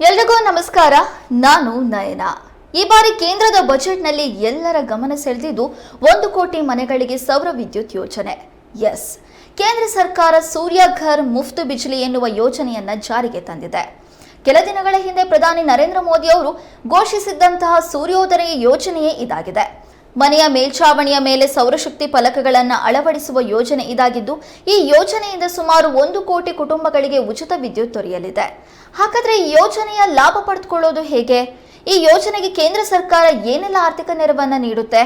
ಎಲ್ರಿಗೂ ನಮಸ್ಕಾರ. ನಾನು ನಯನ. ಈ ಬಾರಿ ಕೇಂದ್ರದ ಬಜೆಟ್ನಲ್ಲಿ ಎಲ್ಲರ ಗಮನ ಸೆಳೆದಿದ್ದು ಒಂದು ಕೋಟಿ ಮನೆಗಳಿಗೆ ಸೌರ ವಿದ್ಯುತ್ ಯೋಜನೆ. ಎಸ್. ಕೇಂದ್ರ ಸರ್ಕಾರ ಸೂರ್ಯ ಘರ್ ಮುಫ್ತ್ ಬಿಜ್ಲಿ ಎನ್ನುವ ಯೋಜನೆಯನ್ನ ಜಾರಿಗೆ ತಂದಿದೆ. ಕೆಲ ದಿನಗಳ ಹಿಂದೆ ಪ್ರಧಾನಿ ನರೇಂದ್ರ ಮೋದಿ ಅವರು ಘೋಷಿಸಿದ್ದಂತಹ ಸೂರ್ಯೋದಯ ಯೋಜನೆಯೇ ಇದಾಗಿದೆ. ಮನೆಯ ಮೇಲ್ಛಾವಣಿಯ ಮೇಲೆ ಸೌರಶಕ್ತಿ ಫಲಕಗಳನ್ನು ಅಳವಡಿಸುವ ಯೋಜನೆ ಇದಾಗಿದ್ದು, ಈ ಯೋಜನೆಯಿಂದ ಸುಮಾರು ಒಂದು ಕೋಟಿ ಕುಟುಂಬಗಳಿಗೆ ಉಚಿತ ವಿದ್ಯುತ್ ದೊರೆಯಲಿದೆ. ಹಾಗಾದ್ರೆ ಈ ಯೋಜನೆಯ ಲಾಭ ಪಡೆದುಕೊಳ್ಳೋದು ಹೇಗೆ? ಈ ಯೋಜನೆಗೆ ಕೇಂದ್ರ ಸರ್ಕಾರ ಏನೆಲ್ಲ ಆರ್ಥಿಕ ನೆರವನ್ನ ನೀಡುತ್ತೆ?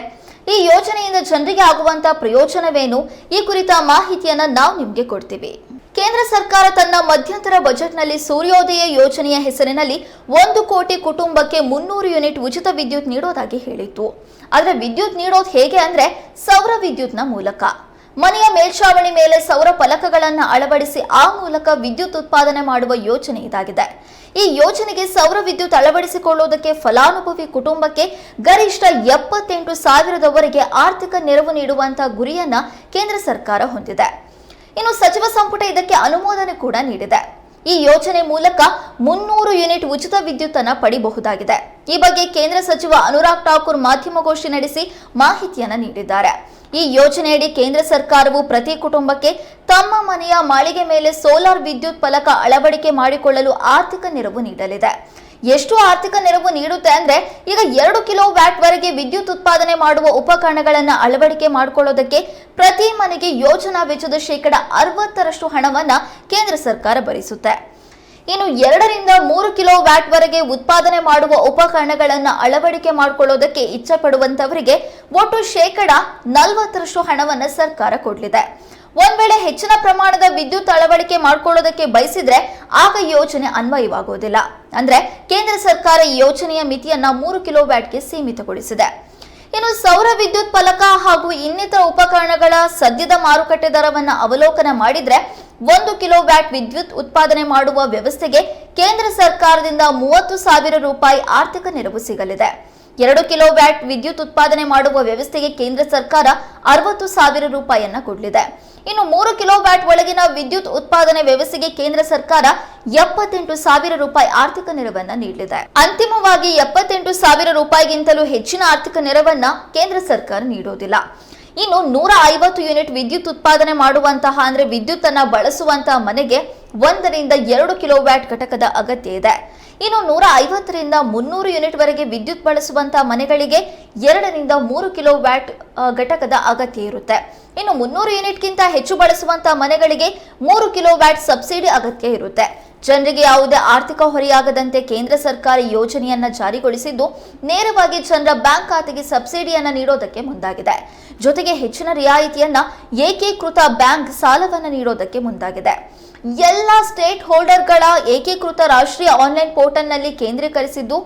ಈ ಯೋಜನೆಯಿಂದ ಜನರಿಗೆ ಆಗುವಂತಹ ಪ್ರಯೋಜನವೇನು? ಈ ಕುರಿತ ಮಾಹಿತಿಯನ್ನ ನಾವು ನಿಮ್ಗೆ ಕೊಡ್ತೀವಿ. ಕೇಂದ್ರ ಸರ್ಕಾರ ತನ್ನ ಮಧ್ಯಂತರ ಬಜೆಟ್ನಲ್ಲಿ ಸೂರ್ಯೋದಯ ಯೋಜನೆಯ ಹೆಸರಿನಲ್ಲಿ ಒಂದು ಕೋಟಿ ಕುಟುಂಬಕ್ಕೆ ಮುನ್ನೂರು ಯೂನಿಟ್ ಉಚಿತ ವಿದ್ಯುತ್ ನೀಡೋದಾಗಿ ಹೇಳಿತ್ತು. ಆದ್ರೆ ವಿದ್ಯುತ್ ನೀಡೋದು ಹೇಗೆ ಅಂದ್ರೆ ಸೌರ ವಿದ್ಯುತ್ನ ಮೂಲಕ. ಮನೆಯ ಮೇಲ್ಛಾವಣಿ ಮೇಲೆ ಸೌರ ಫಲಕಗಳನ್ನು ಅಳವಡಿಸಿ ಆ ಮೂಲಕ ವಿದ್ಯುತ್ ಉತ್ಪಾದನೆ ಮಾಡುವ ಯೋಜನೆ ಇದಾಗಿದೆ. ಈ ಯೋಜನೆಗೆ ಸೌರ ವಿದ್ಯುತ್ ಅಳವಡಿಸಿಕೊಳ್ಳುವುದಕ್ಕೆ ಫಲಾನುಭವಿ ಕುಟುಂಬಕ್ಕೆ ಗರಿಷ್ಠ ಎಪ್ಪತ್ತೆಂಟು ಸಾವಿರದವರೆಗೆ ಆರ್ಥಿಕ ನೆರವು ನೀಡುವಂತಹ ಗುರಿಯನ್ನ ಕೇಂದ್ರ ಸರ್ಕಾರ ಹೊಂದಿದೆ. ಇನ್ನು ಸಚಿವ ಸಂಪುಟ ಇದಕ್ಕೆ ಅನುಮೋದನೆ ಕೂಡ ನೀಡಿದೆ. ಈ ಯೋಜನೆ ಮೂಲಕ ಮುನ್ನೂರು ಯೂನಿಟ್ ಉಚಿತ ವಿದ್ಯುತ್ ಪಡೆಯಬಹುದಾಗಿದೆ ಈ ಬಗ್ಗೆ ಕೇಂದ್ರ ಸಚಿವ ಅನುರಾಗ್ ಠಾಕೂರ್ ಮಾಧ್ಯಮಗೋಷ್ಠಿ ನಡೆಸಿ ಮಾಹಿತಿಯನ್ನು ನೀಡಿದ್ದಾರೆ. ಈ ಯೋಜನೆಯಡಿ ಕೇಂದ್ರ ಸರ್ಕಾರವು ಪ್ರತಿ ಕುಟುಂಬಕ್ಕೆ ತಮ್ಮ ಮನೆಯ ಮಾಳಿಗೆ ಮೇಲೆ ಸೋಲಾರ್ ವಿದ್ಯುತ್ ಫಲಕ ಅಳವಡಿಕೆ ಮಾಡಿಕೊಳ್ಳಲು ಆರ್ಥಿಕ ನೆರವು ನೀಡಲಿದೆ. ಎಷ್ಟು ಆರ್ಥಿಕ ನೆರವು ನೀಡುತ್ತೆ ಅಂದ್ರೆ ಈಗ ಎರಡು ಕಿಲೋ ವ್ಯಾಟ್ ವರೆಗೆ ವಿದ್ಯುತ್ ಉತ್ಪಾದನೆ ಮಾಡುವ ಉಪಕರಣಗಳನ್ನು ಅಳವಡಿಕೆ ಮಾಡಿಕೊಳ್ಳೋದಕ್ಕೆ ಪ್ರತಿ ಮನೆಗೆ ಯೋಜನಾ ವೆಚ್ಚದ ಶೇಕಡ ಅರವತ್ತರಷ್ಟು ಹಣವನ್ನ ಕೇಂದ್ರ ಸರ್ಕಾರ ಭರಿಸುತ್ತೆ. ಇನ್ನು ಎರಡರಿಂದ ಮೂರು ಕಿಲೋ ವ್ಯಾಟ್ ವರೆಗೆ ಉತ್ಪಾದನೆ ಮಾಡುವ ಉಪಕರಣಗಳನ್ನು ಅಳವಡಿಕೆ ಮಾಡಿಕೊಳ್ಳೋದಕ್ಕೆ ಇಚ್ಛೆ ಪಡುವಂತವರಿಗೆ ಒಟ್ಟು ಶೇಕಡ ನಲವತ್ತರಷ್ಟು ಹಣವನ್ನು ಸರ್ಕಾರ ಕೊಡಲಿದೆ. ಒಂದ್ ವೇಳೆ ಹೆಚ್ಚಿನ ಪ್ರಮಾಣದ ವಿದ್ಯುತ್ ಅಳವಡಿಕೆ ಮಾಡಿಕೊಳ್ಳೋದಕ್ಕೆ ಬಯಸಿದ್ರೆ ಆಗ ಯೋಜನೆ ಅನ್ವಯವಾಗುವುದಿಲ್ಲ. ಅಂದ್ರೆ ಕೇಂದ್ರ ಸರ್ಕಾರ ಈ ಯೋಜನೆಯ ಮಿತಿಯನ್ನ ಮೂರು ಕಿಲೋ ವ್ಯಾಟ್ಗೆ ಸೀಮಿತಗೊಳಿಸಿದೆ. ಇನ್ನು ಸೌರ ವಿದ್ಯುತ್ ಫಲಕ ಹಾಗೂ ಇನ್ನಿತರ ಉಪಕರಣಗಳ ಸದ್ಯದ ಮಾರುಕಟ್ಟೆ ದರವನ್ನು ಅವಲೋಕನ ಮಾಡಿದ್ರೆ ಒಂದು ಕಿಲೋ ವ್ಯಾಟ್ ವಿದ್ಯುತ್ ಉತ್ಪಾದನೆ ಮಾಡುವ ವ್ಯವಸ್ಥೆಗೆ ಕೇಂದ್ರ ಸರ್ಕಾರದಿಂದ ಮೂವತ್ತು ಸಾವಿರ ರೂಪಾಯಿ ಆರ್ಥಿಕ ನೆರವು ಸಿಗಲಿದೆ. ಎರಡು ಕಿಲೋ ವ್ಯಾಟ್ ವಿದ್ಯುತ್ ಉತ್ಪಾದನೆ ಮಾಡುವ ವ್ಯವಸ್ಥೆಗೆ ಕೇಂದ್ರ ಸರ್ಕಾರ ಅರವತ್ತು ಸಾವಿರ ರೂಪಾಯಿಯನ್ನ ಕೊಡಲಿದೆ. ಇನ್ನು ಮೂರು ಕಿಲೋ ವ್ಯಾಟ್ ಒಳಗಿನ ವಿದ್ಯುತ್ ಉತ್ಪಾದನೆ ವ್ಯವಸ್ಥೆಗೆ ಕೇಂದ್ರ ಸರ್ಕಾರ ಎಪ್ಪತ್ತೆಂಟು ಸಾವಿರ ರೂಪಾಯಿ ಆರ್ಥಿಕ ನೆರವನ್ನ ನೀಡಲಿದೆ. ಅಂತಿಮವಾಗಿ ಎಪ್ಪತ್ತೆಂಟು ಸಾವಿರ ರೂಪಾಯಿಗಿಂತಲೂ ಹೆಚ್ಚಿನ ಆರ್ಥಿಕ ನೆರವನ್ನ ಕೇಂದ್ರ ಸರ್ಕಾರ ನೀಡೋದಿಲ್ಲ. ಇನ್ನು ನೂರ ಐವತ್ತು ಯೂನಿಟ್ ವಿದ್ಯುತ್ ಉತ್ಪಾದನೆ ಮಾಡುವಂತಹ, ಅಂದ್ರೆ ವಿದ್ಯುತ್ ಅನ್ನ ಬಳಸುವಂತಹ ಮನೆಗೆ ಒಂದರಿಂದ ಎರಡು ಕಿಲೋವ್ಯಾಟ್ ಘಟಕದ ಅಗತ್ಯ ಇದೆ. ಇನ್ನು ನೂರ ಐವತ್ತರಿಂದ ಮುನ್ನೂರು ಯೂನಿಟ್ ವರೆಗೆ ವಿದ್ಯುತ್ ಬಳಸುವಂತಹ ಮನೆಗಳಿಗೆ ಎರಡರಿಂದ ಮೂರು ಕಿಲೋ ವ್ಯಾಟ್ ಘಟಕದ ಅಗತ್ಯ ಇರುತ್ತೆ. ಇನ್ನು ಮುನ್ನೂರು ಯೂನಿಟ್ಗಿಂತ ಹೆಚ್ಚು ಬಳಸುವಂತಹ ಮನೆಗಳಿಗೆ ಮೂರು ಕಿಲೋ ವ್ಯಾಟ್ ಸಬ್ಸಿಡಿ ಅಗತ್ಯ ಇರುತ್ತೆ. ಜನರಿಗೆ ಯಾವುದೇ ಆರ್ಥಿಕ ಹೊರೆಯಾಗದಂತೆ ಕೇಂದ್ರ ಸರ್ಕಾರ ಯೋಜನೆಯನ್ನ ಜಾರಿಗೊಳಿಸಿದ್ದು, ನೇರವಾಗಿ ಜನರ ಬ್ಯಾಂಕ್ ಖಾತೆಗೆ ಸಬ್ಸಿಡಿಯನ್ನ ನೀಡೋದಕ್ಕೆ ಮುಂದಾಗಿದೆ. ಜೊತೆಗೆ ಹೆಚ್ಚಿನ ರಿಯಾಯಿತಿಯನ್ನ ಏಕೀಕೃತ ಬ್ಯಾಂಕ್ ಸಾಲವನ್ನ ನೀಡೋದಕ್ಕೆ ಮುಂದಾಗಿದೆ. ಎಲ್ಲ ಸ್ಟೇಟ್ ಹೋಲ್ಡರ್ಗಳ ಏಕೀಕೃತ ರಾಷ್ಟ್ರೀಯ ಆನ್ಲೈನ್ ಪೋರ್ಟಲ್ನಲ್ಲಿ ಕೇಂದ್ರೀಕರಿಸಿದ್ದು,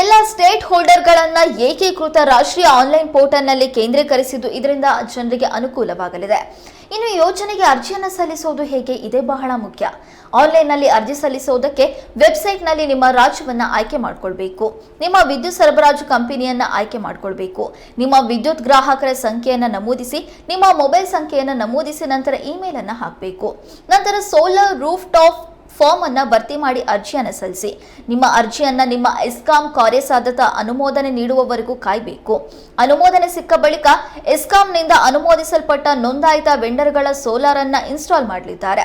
ಎಲ್ಲ ಸ್ಟೇಟ್ ಹೋಲ್ಡರ್ಗಳನ್ನ ಏಕೀಕೃತ ರಾಷ್ಟ್ರೀಯ ಆನ್ಲೈನ್ ಪೋರ್ಟಲ್ನಲ್ಲಿ ಕೇಂದ್ರೀಕರಿಸಿದ್ದು ಇದರಿಂದ ಜನರಿಗೆ ಅನುಕೂಲವಾಗಲಿದೆ. ಇನ್ನು ಯೋಜನೆಗೆ ಅರ್ಜಿಯನ್ನು ಸಲ್ಲಿಸುವುದು ಹೇಗೆ? ಇದೇ ಬಹಳ ಮುಖ್ಯ. ಆನ್ಲೈನ್ನಲ್ಲಿ ಅರ್ಜಿ ಸಲ್ಲಿಸುವುದಕ್ಕೆ ವೆಬ್ಸೈಟ್ನಲ್ಲಿ ನಿಮ್ಮ ರಾಜ್ಯವನ್ನು ಆಯ್ಕೆ ಮಾಡಿಕೊಳ್ಬೇಕು. ನಿಮ್ಮ ವಿದ್ಯುತ್ ಸರಬರಾಜು ಕಂಪನಿಯನ್ನು ಆಯ್ಕೆ ಮಾಡಿಕೊಳ್ಬೇಕು. ನಿಮ್ಮ ವಿದ್ಯುತ್ ಗ್ರಾಹಕರ ಸಂಖ್ಯೆಯನ್ನು ನಮೂದಿಸಿ, ನಿಮ್ಮ ಮೊಬೈಲ್ ಸಂಖ್ಯೆಯನ್ನು ನಮೂದಿಸಿ ನಂತರ ಇಮೇಲ್ ಅನ್ನ ಹಾಕಬೇಕು. ನಂತರ ಸೋಲಾರ್ ರೂಫ್ ಟಾಪ್ ಫಾರ್ಮ್ ಅನ್ನ ಭರ್ತಿ ಮಾಡಿ ಅರ್ಜಿಯನ್ನು ಸಲ್ಲಿಸಿ. ನಿಮ್ಮ ಅರ್ಜಿಯನ್ನ ನಿಮ್ಮ ಎಸ್ಕಾಂ ಕಾರ್ಯಸಾಧ್ಯತಾ ಅನುಮೋದನೆ ನೀಡುವವರೆಗೂ ಕಾಯಬೇಕು. ಅನುಮೋದನೆ ಸಿಕ್ಕ ಬಳಿಕ ಎಸ್ಕಾಂನಿಂದ ಅನುಮೋದಿಸಲ್ಪಟ್ಟ ನೋಂದಾಯಿತ ವೆಂಡರ್ಗಳ ಸೋಲಾರ್ ಅನ್ನ ಇನ್ಸ್ಟಾಲ್ ಮಾಡಲಿದ್ದಾರೆ.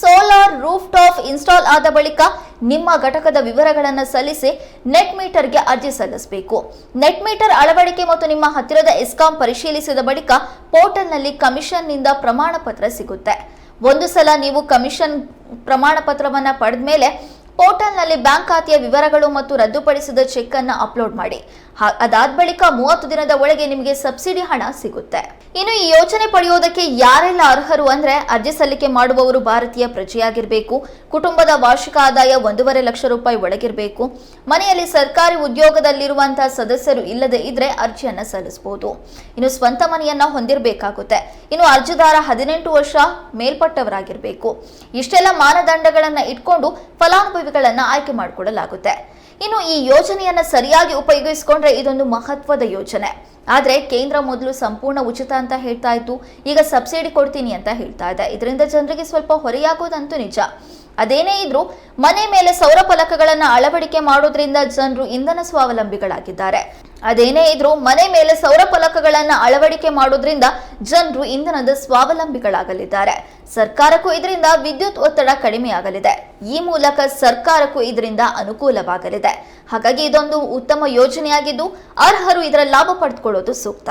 ಸೋಲಾರ್ ರೂಫ್ ಟಾಪ್ ಇನ್ಸ್ಟಾಲ್ ಆದ ಬಳಿಕ ನಿಮ್ಮ ಘಟಕದ ವಿವರಗಳನ್ನು ಸಲ್ಲಿಸಿ ನೆಟ್ ಮೀಟರ್ಗೆ ಅರ್ಜಿ ಸಲ್ಲಿಸಬೇಕು. ನೆಟ್ ಮೀಟರ್ ಅಳವಡಿಕೆ ಮತ್ತು ನಿಮ್ಮ ಹತ್ತಿರದ ಎಸ್ಕಾಂ ಪರಿಶೀಲಿಸಿದ ಬಳಿಕ ಪೋರ್ಟಲ್ನಲ್ಲಿ ಕಮಿಷನ್ನಿಂದ ಪ್ರಮಾಣ ಪತ್ರ ಸಿಗುತ್ತೆ. ಒಂದು ಸಲ ನೀವು ಕಮಿಷನ್ ಪ್ರಮಾಣ ಪತ್ರವನ್ನು ಪಡೆದ ಮೇಲೆ ಪೋರ್ಟಲ್ನಲ್ಲಿ ಬ್ಯಾಂಕ್ ಖಾತೆಯ ವಿವರಗಳು ಮತ್ತು ರದ್ದುಪಡಿಸಿದ ಚೆಕ್ ಅನ್ನು ಅಪ್ಲೋಡ್ ಮಾಡಿ. ಅದಾದ ಬಳಿಕ ಮೂವತ್ತು ದಿನದ ಒಳಗೆ ನಿಮಗೆ ಸಬ್ಸಿಡಿ ಹಣ ಸಿಗುತ್ತೆ. ಇನ್ನು ಈ ಯೋಜನೆ ಪಡೆಯೋದಕ್ಕೆ ಯಾರೆಲ್ಲ ಅರ್ಹರು ಅಂದ್ರೆ ಅರ್ಜಿ ಸಲ್ಲಿಕೆ ಮಾಡುವವರು ಭಾರತೀಯ ಪ್ರಜೆಯಾಗಿರಬೇಕು, ಕುಟುಂಬದ ವಾರ್ಷಿಕ ಆದಾಯ ಒಂದೂವರೆ ಲಕ್ಷ ರೂಪಾಯಿ ಒಳಗಿರಬೇಕು, ಮನೆಯಲ್ಲಿ ಸರ್ಕಾರಿ ಉದ್ಯೋಗದಲ್ಲಿರುವಂತಹ ಸದಸ್ಯರು ಇಲ್ಲದೆ ಇದ್ರೆ ಅರ್ಜಿಯನ್ನ ಸಲ್ಲಿಸಬಹುದು ಇನ್ನು ಸ್ವಂತ ಮನೆಯನ್ನ ಹೊಂದಿರಬೇಕಾಗುತ್ತೆ. ಇನ್ನು ಅರ್ಜಿದಾರ ಹದಿನೆಂಟು ವರ್ಷ ಮೇಲ್ಪಟ್ಟವರಾಗಿರಬೇಕು. ಇಷ್ಟೆಲ್ಲ ಮಾನದಂಡಗಳನ್ನ ಇಟ್ಕೊಂಡು ಫಲಾನುಭವಿಗಳನ್ನ ಆಯ್ಕೆ ಮಾಡಿಕೊಳ್ಳಲಾಗುತ್ತೆ ಇನ್ನು ಈ ಯೋಜನೆಯನ್ನ ಸರಿಯಾಗಿ ಉಪಯೋಗಿಸಿಕೊಂಡ್ರೆ ಇದೊಂದು ಮಹತ್ವದ ಯೋಜನೆ. ಆದರೆ ಕೇಂದ್ರ ಮೊದಲು ಸಂಪೂರ್ಣ ಉಚಿತ ಅಂತ ಹೇಳ್ತಾ ಇತ್ತು ಈಗ ಸಬ್ಸಿಡಿ ಕೊಡ್ತೀನಿ ಅಂತ ಹೇಳ್ತಾ ಇದೆ. ಇದರಿಂದ ಜನರಿಗೆ ಸ್ವಲ್ಪ ಹೊರೆಯಾಗೋದಂತೂ ನಿಜ. ಅದೇನೇ ಇದ್ರೂ ಮನೆ ಮೇಲೆ ಸೌರ ಫಲಕಗಳನ್ನು ಅಳವಡಿಕೆ ಮಾಡೋದ್ರಿಂದ ಜನರು ಇಂಧನ ಸ್ವಾವಲಂಬಿಗಳಾಗಿದ್ದಾರೆ. ಅದೇನೇ ಇದ್ರೂ ಮನೆ ಮೇಲೆ ಸೌರ ಫಲಕಗಳನ್ನ ಅಳವಡಿಕೆ ಮಾಡೋದ್ರಿಂದ ಜನರು ಇಂಧನದ ಸ್ವಾವಲಂಬಿಗಳಾಗಲಿದ್ದಾರೆ. ಸರ್ಕಾರಕ್ಕೂ ಇದರಿಂದ ವಿದ್ಯುತ್ ಒತ್ತಡ ಕಡಿಮೆಯಾಗಲಿದೆ. ಈ ಮೂಲಕ ಸರ್ಕಾರಕ್ಕೂ ಇದರಿಂದ ಅನುಕೂಲವಾಗಲಿದೆ. ಹಾಗಾಗಿ ಇದೊಂದು ಉತ್ತಮ ಯೋಜನೆಯಾಗಿದ್ದು ಅರ್ಹರು ಇದರ ಲಾಭ ಪಡೆದುಕೊಳ್ಳೋದು ಸೂಕ್ತ.